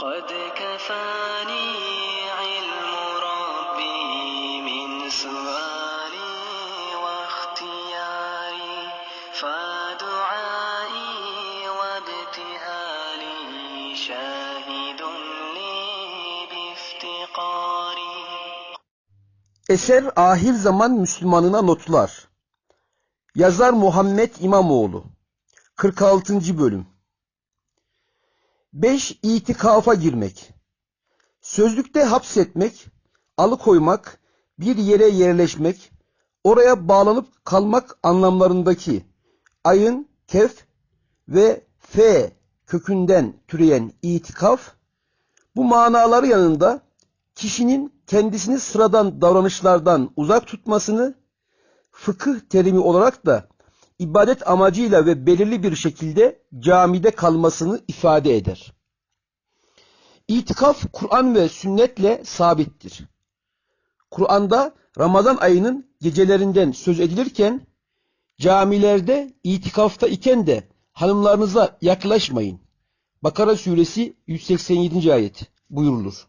قد كفاني علم ربي من سؤالي واختياري فدعائي وابتهالي شاهد لي بافتقاري Eser Ahir Zaman Müslümanına Notlar Yazar Muhammed İmamoğlu 46. Bölüm 5. İtikafa girmek Sözlükte hapsetmek, alıkoymak, bir yere yerleşmek, oraya bağlanıp kalmak anlamlarındaki ayın, kef ve f kökünden türeyen itikaf, bu manaları yanında kişinin kendisini sıradan davranışlardan uzak tutmasını fıkıh terimi olarak da ibadet amacıyla ve belirli bir şekilde camide kalmasını ifade eder. İtikaf Kur'an ve sünnetle sabittir. Kur'an'da Ramazan ayının gecelerinden söz edilirken camilerde itikafta iken de hanımlarınıza yaklaşmayın. Bakara suresi 187. ayet buyurulur.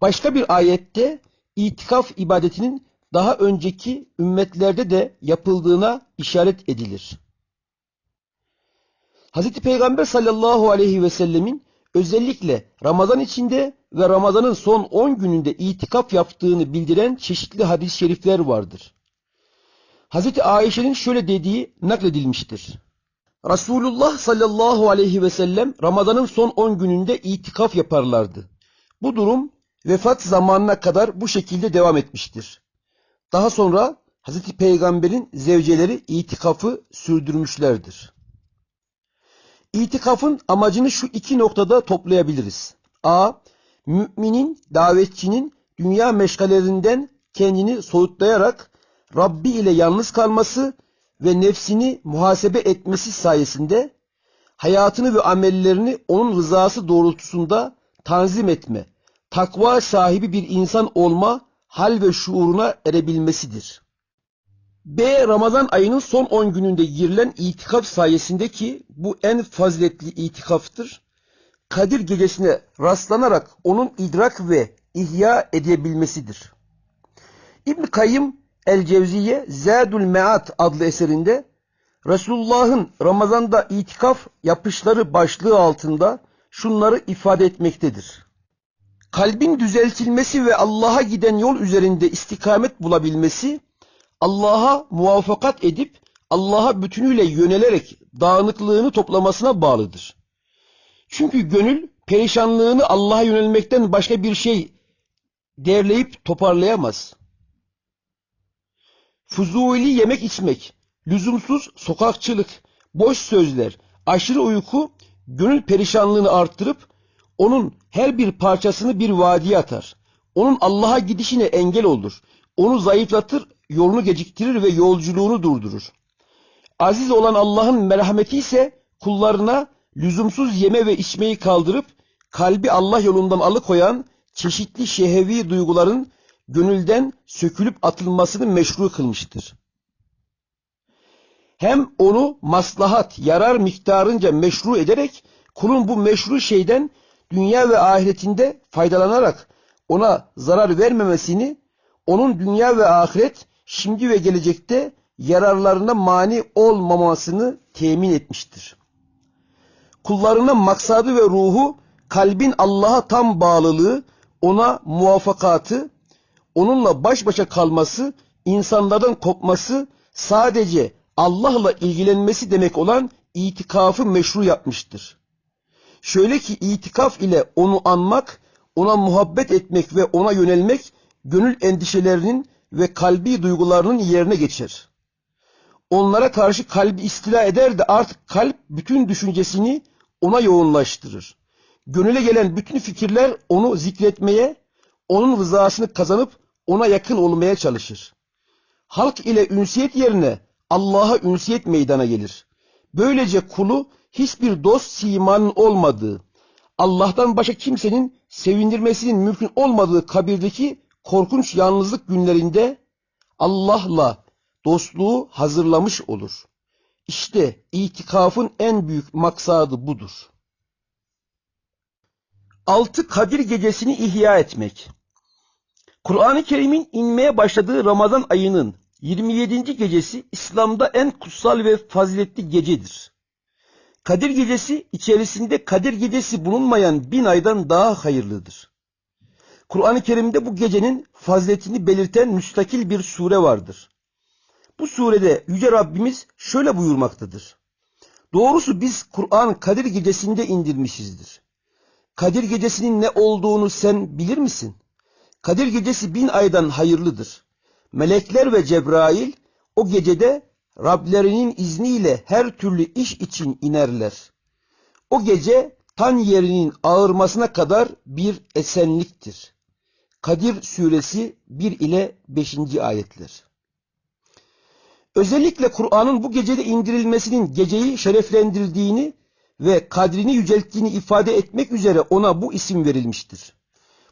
Başka bir ayette itikaf ibadetinin daha önceki ümmetlerde de yapıldığına işaret edilir. Hz. Peygamber sallallahu aleyhi ve sellemin özellikle Ramazan içinde ve Ramazan'ın son 10 gününde itikaf yaptığını bildiren çeşitli hadis-i şerifler vardır. Hz. Ayşe'nin şöyle dediği nakledilmiştir. Resulullah sallallahu aleyhi ve sellem Ramazan'ın son 10 gününde itikaf yaparlardı. Bu durum vefat zamanına kadar bu şekilde devam etmiştir. Daha sonra Hz. Peygamber'in zevceleri itikafı sürdürmüşlerdir. İtikafın amacını şu iki noktada toplayabiliriz. A. Müminin, davetçinin dünya meşgalelerinden kendini soyutlayarak Rabbi ile yalnız kalması ve nefsini muhasebe etmesi sayesinde hayatını ve amellerini onun rızası doğrultusunda tanzim etme, takva sahibi bir insan olma hal ve şuuruna erebilmesidir. B. Ramazan ayının son 10 gününde girilen itikaf sayesinde ki bu en faziletli itikaftır. Kadir gecesine rastlanarak onun idrak ve ihya edebilmesidir. İbn Kayyım El-Cevziye Zadul Meat adlı eserinde Resulullah'ın Ramazan'da itikaf yapışları başlığı altında şunları ifade etmektedir. Kalbin düzeltilmesi ve Allah'a giden yol üzerinde istikamet bulabilmesi, Allah'a muvaffakat edip Allah'a bütünüyle yönelerek dağınıklığını toplamasına bağlıdır. Çünkü gönül perişanlığını Allah'a yönelmekten başka bir şey derleyip toparlayamaz. Fuzuli yemek içmek, lüzumsuz sokakçılık, boş sözler, aşırı uyku gönül perişanlığını arttırıp onun her bir parçasını bir vadiye atar. Onun Allah'a gidişine engel olur. Onu zayıflatır, yolunu geciktirir ve yolculuğunu durdurur. Aziz olan Allah'ın merhameti ise kullarına lüzumsuz yeme ve içmeyi kaldırıp kalbi Allah yolundan alıkoyan çeşitli şehevi duyguların gönülden sökülüp atılmasını meşru kılmıştır. Hem onu maslahat, yarar miktarınca meşru ederek kulun bu meşru şeyden dünya ve ahiretinde faydalanarak ona zarar vermemesini, onun dünya ve ahiret şimdi ve gelecekte yararlarına mani olmamasını temin etmiştir. Kullarının maksadı ve ruhu kalbin Allah'a tam bağlılığı, ona muvaffakatı, onunla baş başa kalması, insanlardan kopması, sadece Allah'la ilgilenmesi demek olan itikafı meşru yapmıştır. Şöyle ki itikaf ile onu anmak, ona muhabbet etmek ve ona yönelmek gönül endişelerinin ve kalbi duygularının yerine geçer. Onlara karşı kalbi istila eder de artık kalp bütün düşüncesini ona yoğunlaştırır. Gönüle gelen bütün fikirler onu zikretmeye, onun rızasını kazanıp ona yakın olmaya çalışır. Halk ile ünsiyet yerine Allah'a ünsiyet meydana gelir. Böylece kulu hiçbir dost simanın olmadığı, Allah'tan başka kimsenin sevindirmesinin mümkün olmadığı kabirdeki korkunç yalnızlık günlerinde Allah'la dostluğu hazırlamış olur. İşte itikafın en büyük maksadı budur. Altı Kadir gecesini ihya etmek. Kur'an-ı Kerim'in inmeye başladığı Ramazan ayının 27. gecesi İslam'da en kutsal ve faziletli gecedir. Kadir gecesi içerisinde Kadir gecesi bulunmayan bin aydan daha hayırlıdır. Kur'an-ı Kerim'de bu gecenin faziletini belirten müstakil bir sure vardır. Bu surede Yüce Rabbimiz şöyle buyurmaktadır. Doğrusu biz Kur'an Kadir gecesinde indirmişizdir. Kadir gecesinin ne olduğunu sen bilir misin? Kadir gecesi bin aydan hayırlıdır. Melekler ve Cebrail o gecede Rablerinin izniyle her türlü iş için inerler. O gece tan yerinin ağırmasına kadar bir esenliktir. Kadir suresi 1 ile 5. ayetler. Özellikle Kur'an'ın bu gecede indirilmesinin geceyi şereflendirdiğini ve kadrini yücelttiğini ifade etmek üzere ona bu isim verilmiştir.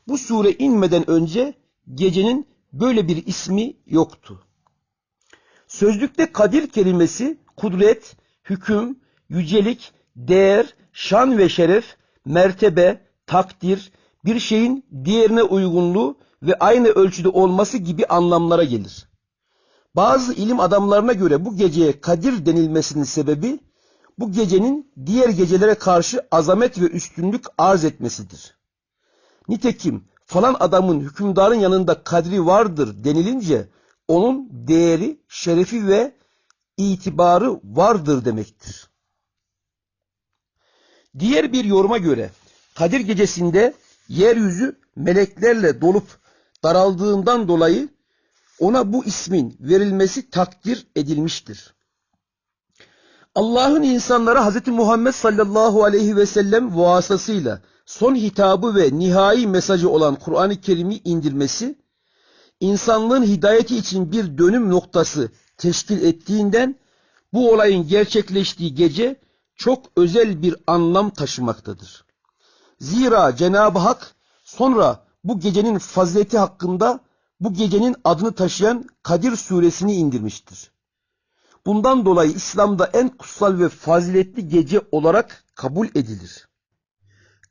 Bu sure inmeden önce gecenin böyle bir ismi yoktu. Sözlükte kadir kelimesi kudret, hüküm, yücelik, değer, şan ve şeref, mertebe, takdir, bir şeyin diğerine uygunluğu ve aynı ölçüde olması gibi anlamlara gelir. Bazı ilim adamlarına göre bu geceye Kadir denilmesinin sebebi bu gecenin diğer gecelere karşı azamet ve üstünlük arz etmesidir. Nitekim falan adamın hükümdarın yanında kadri vardır denilince onun değeri, şerefi ve itibarı vardır demektir. Diğer bir yoruma göre Kadir gecesinde yeryüzü meleklerle dolup daraldığından dolayı ona bu ismin verilmesi takdir edilmiştir. Allah'ın insanlara Hz. Muhammed sallallahu aleyhi ve sellem vasıtasıyla son hitabı ve nihai mesajı olan Kur'an-ı Kerim'i indirmesi, insanlığın hidayeti için bir dönüm noktası teşkil ettiğinden bu olayın gerçekleştiği gece çok özel bir anlam taşımaktadır. Zira Cenab-ı Hak sonra bu gecenin fazileti hakkında bu gecenin adını taşıyan Kadir suresini indirmiştir. Bundan dolayı İslam'da en kutsal ve faziletli gece olarak kabul edilir.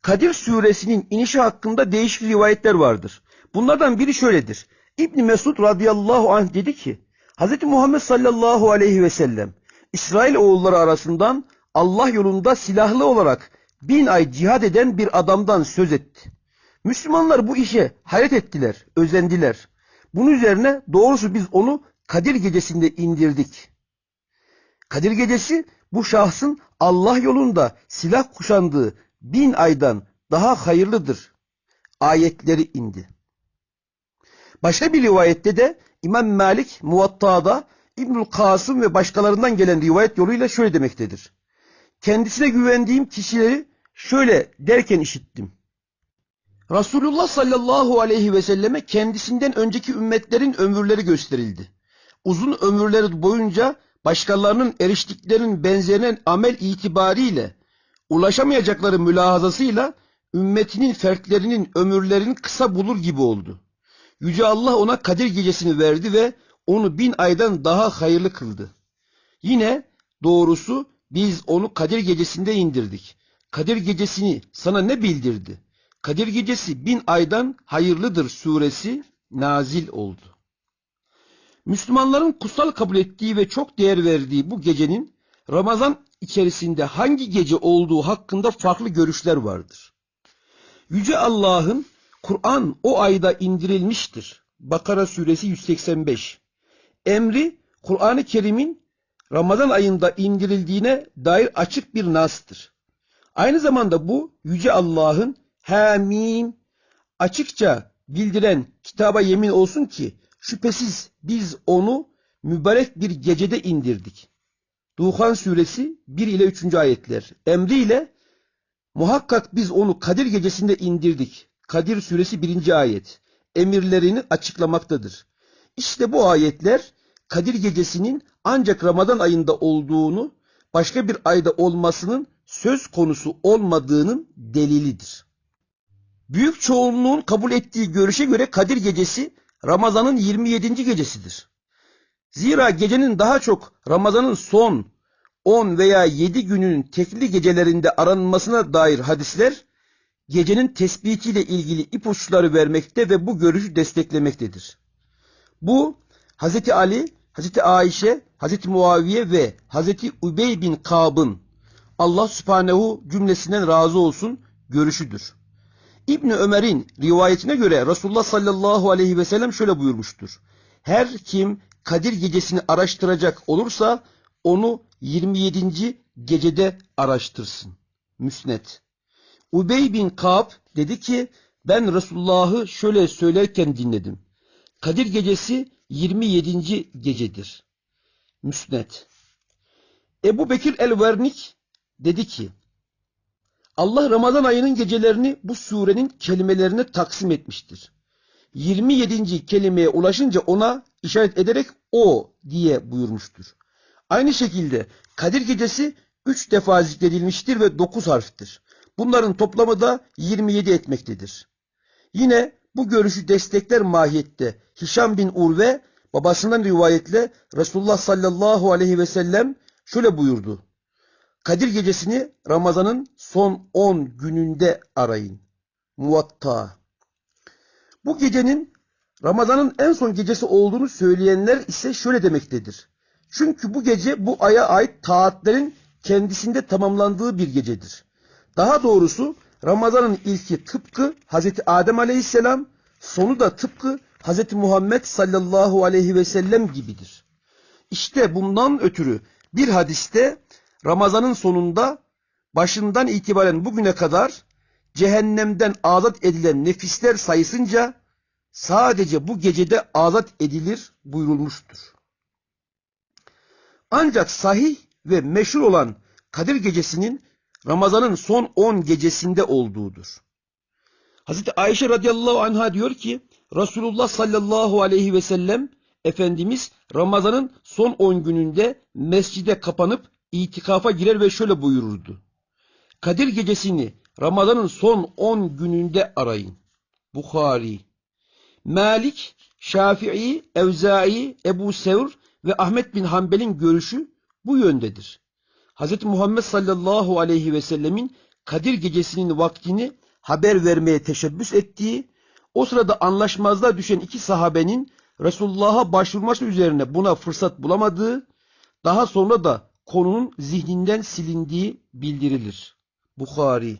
Kadir suresinin inişi hakkında değişik rivayetler vardır. Bunlardan biri şöyledir. İbni Mesud radıyallahu anh dedi ki, Hz. Muhammed sallallahu aleyhi ve sellem İsrail oğulları arasından Allah yolunda silahlı olarak bin ay cihad eden bir adamdan söz etti. Müslümanlar bu işe hayret ettiler, özendiler. Bunun üzerine doğrusu biz onu Kadir gecesinde indirdik. Kadir gecesi bu şahsın Allah yolunda silah kuşandığı bin aydan daha hayırlıdır. Ayetleri indi. Başka bir rivayette de İmam Malik Muvatta'da İbnül Kasım ve başkalarından gelen rivayet yoluyla şöyle demektedir. Kendisine güvendiğim kişileri şöyle derken işittim. Resulullah sallallahu aleyhi ve selleme kendisinden önceki ümmetlerin ömürleri gösterildi. Uzun ömürleri boyunca başkalarının eriştiklerinin benzerine amel itibariyle ulaşamayacakları mülahazasıyla ümmetinin fertlerinin ömürlerini kısa bulur gibi oldu. Yüce Allah ona Kadir gecesini verdi ve onu bin aydan daha hayırlı kıldı. Yine doğrusu biz onu Kadir gecesinde indirdik. Kadir gecesini sana ne bildirdi? Kadir gecesi bin aydan hayırlıdır suresi nazil oldu. Müslümanların kutsal kabul ettiği ve çok değer verdiği bu gecenin Ramazan içerisinde hangi gece olduğu hakkında farklı görüşler vardır. Yüce Allah'ın Kur'an o ayda indirilmiştir. Bakara suresi 185. Emri Kur'an-ı Kerim'in Ramazan ayında indirildiğine dair açık bir nastır. Aynı zamanda bu Yüce Allah'ın Hamim açıkça bildiren kitaba yemin olsun ki şüphesiz biz onu mübarek bir gecede indirdik. Duhan suresi 1 ile 3. ayetler. Emriyle muhakkak biz onu Kadir gecesinde indirdik. Kadir suresi 1. ayet. Emirlerini açıklamaktadır. İşte bu ayetler Kadir gecesinin ancak Ramazan ayında olduğunu, başka bir ayda olmasının söz konusu olmadığının delilidir. Büyük çoğunluğun kabul ettiği görüşe göre Kadir gecesi Ramazan'ın 27. gecesidir. Zira gecenin daha çok Ramazan'ın son 10 veya 7 günün tekli gecelerinde aranmasına dair hadisler gecenin tespitiyle ilgili ipuçları vermekte ve bu görüşü desteklemektedir. Bu Hz. Ali, Hz. Ayşe, Hz. Muaviye ve Hz. Ubey bin Kab'ın Allah Sübhanehu cümlesinden razı olsun görüşüdür. İbni Ömer'in rivayetine göre Resulullah sallallahu aleyhi ve sellem şöyle buyurmuştur. Her kim Kadir gecesini araştıracak olursa onu 27. gecede araştırsın. Müsnet. Ubey bin Kab dedi ki ben Resulullah'ı şöyle söylerken dinledim. Kadir gecesi 27. gecedir. Müsnet. Ebu Bekir el-Vernik dedi ki Allah Ramazan ayının gecelerini bu surenin kelimelerine taksim etmiştir. 27. kelimeye ulaşınca ona işaret ederek o diye buyurmuştur. Aynı şekilde Kadir gecesi 3 defa zikredilmiştir ve 9 harftir. Bunların toplamı da 27 etmektedir. Yine bu görüşü destekler mahiyette Hişam bin Urve babasından rivayetle Resulullah sallallahu aleyhi ve sellem şöyle buyurdu. Kadir gecesini Ramazan'ın son 10 gününde arayın. Muvatta. Bu gecenin Ramazan'ın en son gecesi olduğunu söyleyenler ise şöyle demektedir. Çünkü bu gece bu aya ait taatlerin kendisinde tamamlandığı bir gecedir. Daha doğrusu Ramazan'ın ilki tıpkı Hz. Adem aleyhisselam, sonu da tıpkı Hz. Muhammed sallallahu aleyhi ve sellem gibidir. İşte bundan ötürü bir hadiste Ramazan'ın sonunda başından itibaren bugüne kadar cehennemden azat edilen nefisler sayısınca sadece bu gecede azat edilir buyurulmuştur. Ancak sahih ve meşhur olan Kadir gecesinin Ramazan'ın son 10 gecesinde olduğudur. Hazreti Ayşe radıyallahu anha diyor ki Resulullah sallallahu aleyhi ve sellem Efendimiz Ramazan'ın son 10 gününde mescide kapanıp itikafa girer ve şöyle buyururdu. Kadir gecesini Ramazan'ın son 10 gününde arayın. Bukhari. Malik, Şafii, Evzai, Ebu Sevr ve Ahmet bin Hanbel'in görüşü bu yöndedir. Hz. Muhammed sallallahu aleyhi ve sellemin Kadir gecesinin vaktini haber vermeye teşebbüs ettiği, o sırada anlaşmazlığa düşen iki sahabenin Resulullah'a başvurması üzerine buna fırsat bulamadığı, daha sonra da konunun zihninden silindiği bildirilir. Bukhari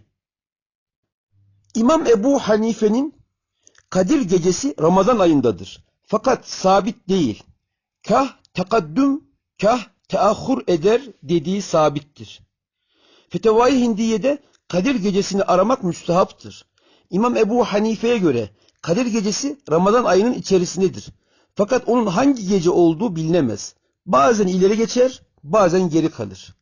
İmam Ebu Hanife'nin Kadir gecesi Ramazan ayındadır. Fakat sabit değil. Kah tekaddüm, kah teahhur eder dediği sabittir. Fetevai Hindiye'de Kadir gecesini aramak müstehaptır. İmam Ebu Hanife'ye göre Kadir gecesi Ramazan ayının içerisindedir. Fakat onun hangi gece olduğu bilinemez. Bazen ileri geçer, bazen geri kalır.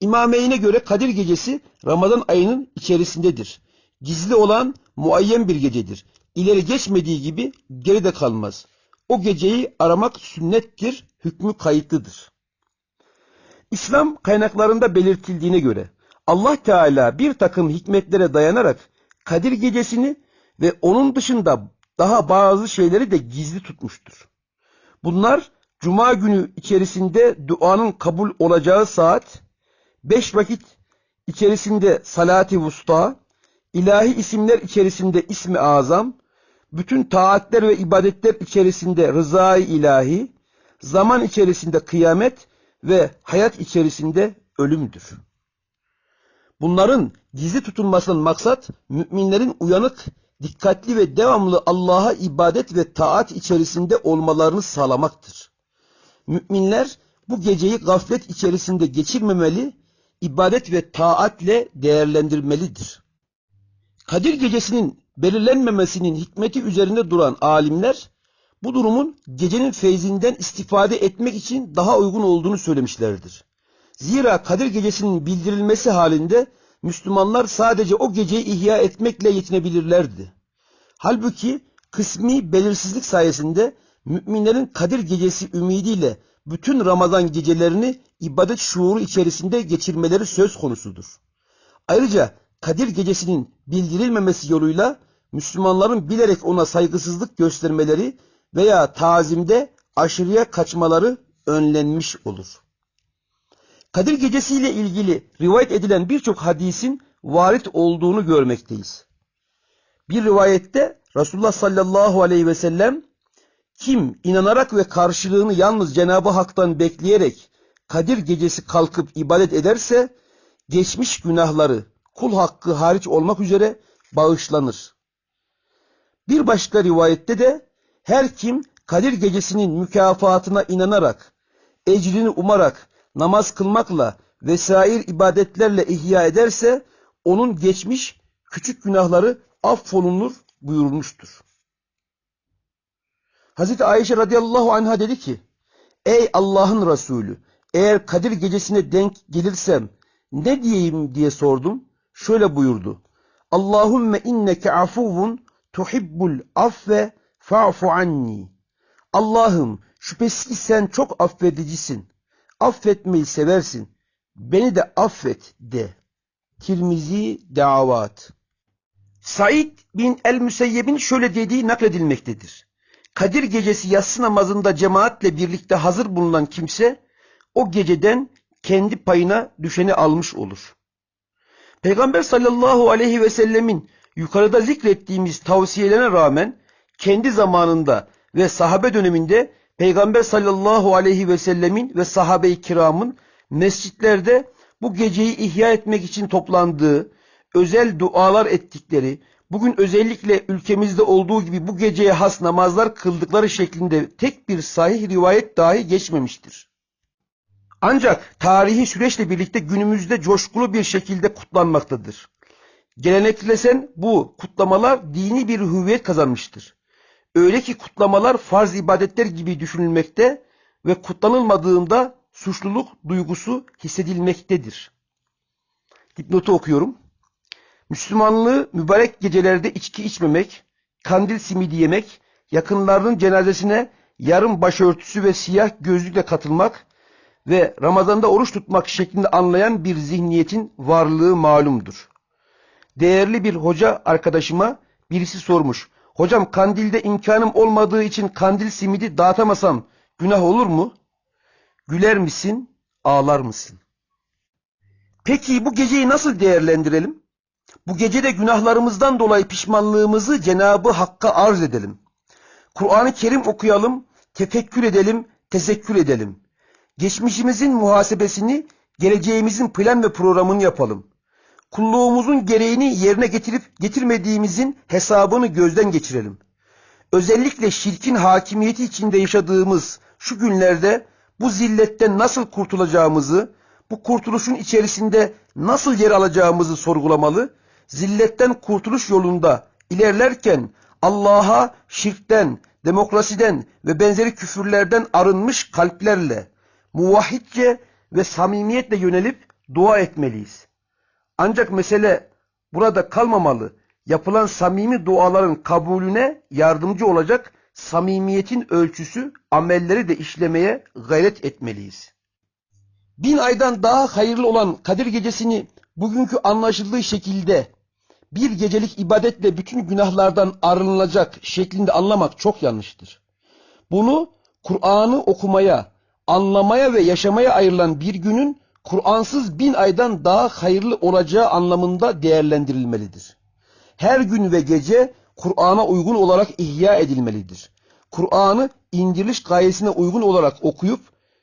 İmameyne göre Kadir gecesi Ramazan ayının içerisindedir. Gizli olan muayyen bir gecedir. İleri geçmediği gibi geride kalmaz. O geceyi aramak sünnettir, hükmü kayıtlıdır. İslam kaynaklarında belirtildiğine göre Allah Teala bir takım hikmetlere dayanarak Kadir gecesini ve onun dışında daha bazı şeyleri de gizli tutmuştur. Bunlar Cuma günü içerisinde duanın kabul olacağı saat, beş vakit içerisinde salati vusta, ilahi isimler içerisinde ismi azam, bütün taatler ve ibadetler içerisinde rızayı ilahi, zaman içerisinde kıyamet ve hayat içerisinde ölümdür. Bunların gizli tutulmasının maksat müminlerin uyanık, dikkatli ve devamlı Allah'a ibadet ve taat içerisinde olmalarını sağlamaktır. Müminler bu geceyi gaflet içerisinde geçirmemeli, ibadet ve taatle değerlendirmelidir. Kadir gecesinin belirlenmemesinin hikmeti üzerinde duran alimler, bu durumun gecenin feyzinden istifade etmek için daha uygun olduğunu söylemişlerdir. Zira Kadir gecesinin bildirilmesi halinde Müslümanlar sadece o geceyi ihya etmekle yetinebilirlerdi. Halbuki kısmi belirsizlik sayesinde müminlerin Kadir gecesi ümidiyle bütün Ramazan gecelerini ibadet şuuru içerisinde geçirmeleri söz konusudur. Ayrıca Kadir gecesinin bildirilmemesi yoluyla Müslümanların bilerek ona saygısızlık göstermeleri veya tazimde aşırıya kaçmaları önlenmiş olur. Kadir gecesiyle ilgili rivayet edilen birçok hadisin varit olduğunu görmekteyiz. Bir rivayette Resulullah sallallahu aleyhi ve sellem kim inanarak ve karşılığını yalnız Cenab-ı Hak'tan bekleyerek Kadir gecesi kalkıp ibadet ederse geçmiş günahları kul hakkı hariç olmak üzere bağışlanır. Bir başka rivayette de her kim Kadir gecesinin mükafatına inanarak, ecrini umarak, namaz kılmakla vesair ibadetlerle ihya ederse onun geçmiş küçük günahları affolunur buyurulmuştur. Hazreti Ayşe radıyallahu anha dedi ki, Ey Allah'ın Resulü, eğer Kadir gecesine denk gelirsem ne diyeyim diye sordum. Şöyle buyurdu. Allahümme inneke afuvun tuhibbul affe fa'fu anni. Allah'ım şüphesiz sen çok affedicisin. Affetmeyi seversin. Beni de affet de. Tirmizi Davat. Said bin el-Müseyyeb'in şöyle dediği nakledilmektedir. Kadir gecesi yatsı namazında cemaatle birlikte hazır bulunan kimse o geceden kendi payına düşeni almış olur. Peygamber sallallahu aleyhi ve sellemin yukarıda zikrettiğimiz tavsiyelerine rağmen kendi zamanında ve sahabe döneminde Peygamber sallallahu aleyhi ve sellemin ve sahabe-i kiramın mescitlerde bu geceyi ihya etmek için toplandığı, özel dualar ettikleri, bugün özellikle ülkemizde olduğu gibi bu geceye has namazlar kıldıkları şeklinde tek bir sahih rivayet dahi geçmemiştir. Ancak tarihi süreçle birlikte günümüzde coşkulu bir şekilde kutlanmaktadır. Geleneklesen bu kutlamalar dini bir hüviyet kazanmıştır. Öyle ki kutlamalar farz ibadetler gibi düşünülmekte ve kutlanılmadığında suçluluk duygusu hissedilmektedir. Dipnotu okuyorum. Müslümanlığı mübarek gecelerde içki içmemek, kandil simidi yemek, yakınlarının cenazesine yarım başörtüsü ve siyah gözlükle katılmak ve Ramazan'da oruç tutmak şeklinde anlayan bir zihniyetin varlığı malumdur. Değerli bir hoca arkadaşıma birisi sormuş. Hocam kandilde imkanım olmadığı için kandil simidi dağıtamasam günah olur mu? Güler misin, ağlar mısın? Peki bu geceyi nasıl değerlendirelim? Bu gecede günahlarımızdan dolayı pişmanlığımızı Cenabı Hakk'a arz edelim. Kur'an-ı Kerim okuyalım, tefekkür edelim, tezekkür edelim. Geçmişimizin muhasebesini, geleceğimizin plan ve programını yapalım. Kulluğumuzun gereğini yerine getirip getirmediğimizin hesabını gözden geçirelim. Özellikle şirkin hakimiyeti içinde yaşadığımız şu günlerde bu zilletten nasıl kurtulacağımızı, bu kurtuluşun içerisinde nasıl yer alacağımızı sorgulamalı, zilletten kurtuluş yolunda ilerlerken Allah'a şirkten, demokrasiden ve benzeri küfürlerden arınmış kalplerle, muvahhidce ve samimiyetle yönelip dua etmeliyiz. Ancak mesele burada kalmamalı. Yapılan samimi duaların kabulüne yardımcı olacak samimiyetin ölçüsü amelleri de işlemeye gayret etmeliyiz. Bin aydan daha hayırlı olan Kadir Gecesi'ni bugünkü anlaşıldığı şekilde bir gecelik ibadetle bütün günahlardan arınılacak şeklinde anlamak çok yanlıştır. Bunu Kur'an'ı okumaya, anlamaya ve yaşamaya ayrılan bir günün Kur'ansız bin aydan daha hayırlı olacağı anlamında değerlendirilmelidir. Her gün ve gece Kur'an'a uygun olarak ihya edilmelidir. Kur'an'ı indiriliş gayesine uygun olarak okuyup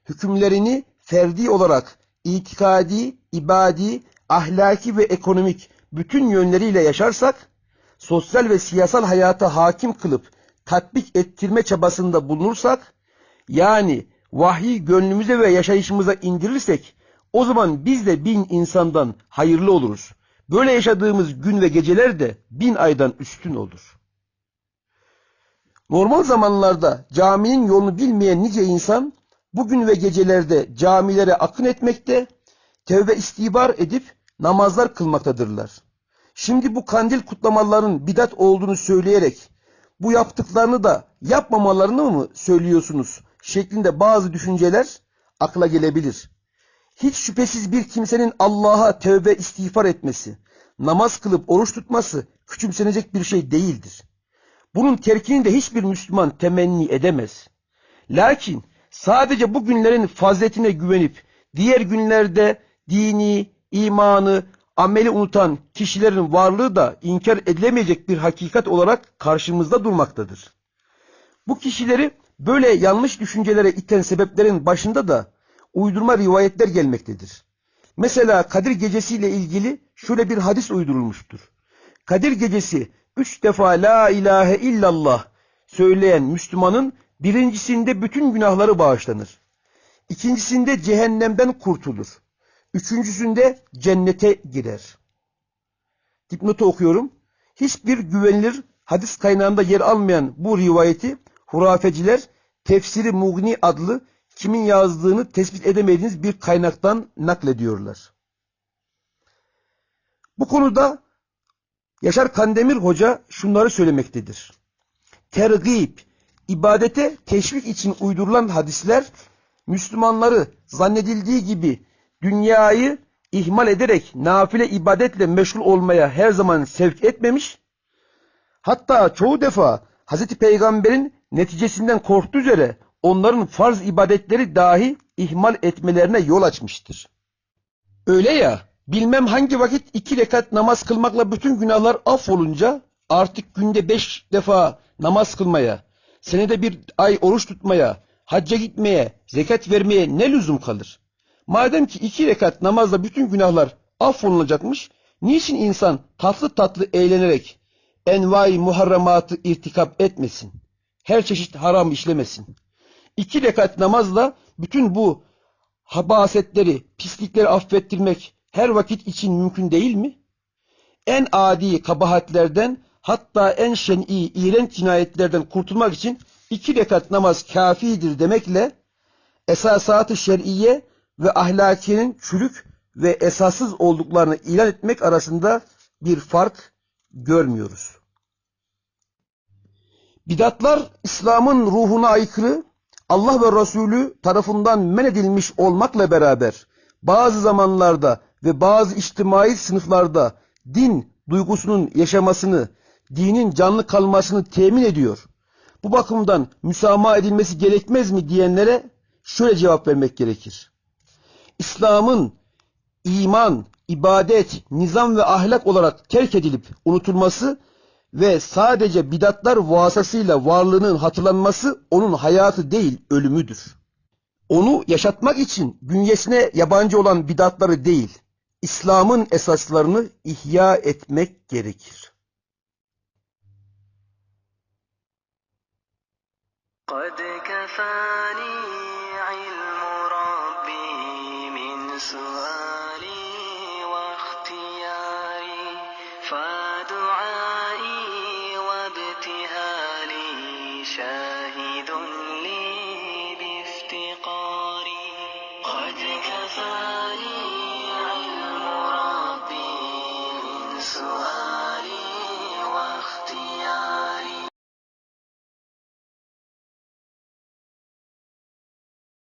hükümlerini ferdi olarak itikadi, ibadi, ahlaki ve ekonomik bütün yönleriyle yaşarsak, sosyal ve siyasal hayata hakim kılıp tatbik ettirme çabasında bulunursak, yani vahyi gönlümüze ve yaşayışımıza indirirsek, o zaman biz de bin insandan hayırlı oluruz. Böyle yaşadığımız gün ve geceler de bin aydan üstün olur. Normal zamanlarda caminin yolunu bilmeyen nice insan bugün ve gecelerde camilere akın etmekte, tevbe istiğbar edip namazlar kılmaktadırlar. Şimdi bu kandil kutlamaların bidat olduğunu söyleyerek bu yaptıklarını da yapmamalarını mı söylüyorsunuz şeklinde bazı düşünceler akla gelebilir. Hiç şüphesiz bir kimsenin Allah'a tövbe istiğfar etmesi, namaz kılıp oruç tutması küçümsenecek bir şey değildir. Bunun terkini de hiçbir Müslüman temenni edemez. Lakin sadece bu günlerin faziletine güvenip diğer günlerde dini, imanı, ameli unutan kişilerin varlığı da inkar edilemeyecek bir hakikat olarak karşımızda durmaktadır. Bu kişileri böyle yanlış düşüncelere iten sebeplerin başında da uydurma rivayetler gelmektedir. Mesela Kadir Gecesi ile ilgili şöyle bir hadis uydurulmuştur. Kadir Gecesi üç defa La ilahe illallah söyleyen Müslümanın birincisinde bütün günahları bağışlanır. İkincisinde cehennemden kurtulur. Üçüncüsünde cennete girer. Dipnotu okuyorum. Hiçbir güvenilir hadis kaynağında yer almayan bu rivayeti hurafeciler Tefsiri Mugni adlı kimin yazdığını tespit edemediğiniz bir kaynaktan naklediyorlar. Bu konuda Yaşar Kandemir Hoca şunları söylemektedir. Tergib, ibadete teşvik için uydurulan hadisler Müslümanları zannedildiği gibi dünyayı ihmal ederek nafile ibadetle meşgul olmaya her zaman sevk etmemiş, hatta çoğu defa Hazreti Peygamber'in neticesinden korktuğu üzere onların farz ibadetleri dahi ihmal etmelerine yol açmıştır. Öyle ya, bilmem hangi vakit iki rekat namaz kılmakla bütün günahlar affolunca artık günde beş defa namaz kılmaya, senede bir ay oruç tutmaya, hacca gitmeye, zekat vermeye ne lüzum kalır? Madem ki iki rekat namazla bütün günahlar affolunacakmış, niçin insan tatlı tatlı eğlenerek envai muharramatı irtikap etmesin? Her çeşit haram işlemesin. İki rekat namazla bütün bu habasetleri, pislikleri affettirmek her vakit için mümkün değil mi? En adi kabahatlerden hatta en şen'i, iğrenç cinayetlerden kurtulmak için iki rekat namaz kafidir demekle esasatı şer'iye ve ahlakiyenin çürük ve esassız olduklarını ilan etmek arasında bir fark görmüyoruz. Bidatlar İslam'ın ruhuna aykırı, Allah ve Resulü tarafından men edilmiş olmakla beraber bazı zamanlarda ve bazı içtimai sınıflarda din duygusunun yaşamasını, dinin canlı kalmasını temin ediyor. Bu bakımdan müsamaha edilmesi gerekmez mi diyenlere şöyle cevap vermek gerekir. İslam'ın iman, ibadet, nizam ve ahlak olarak terk edilip unutulması ve sadece bidatlar vasıtasıyla varlığının hatırlanması onun hayatı değil ölümüdür. Onu yaşatmak için bünyesine yabancı olan bidatları değil, İslam'ın esaslarını ihya etmek gerekir. قد كفاني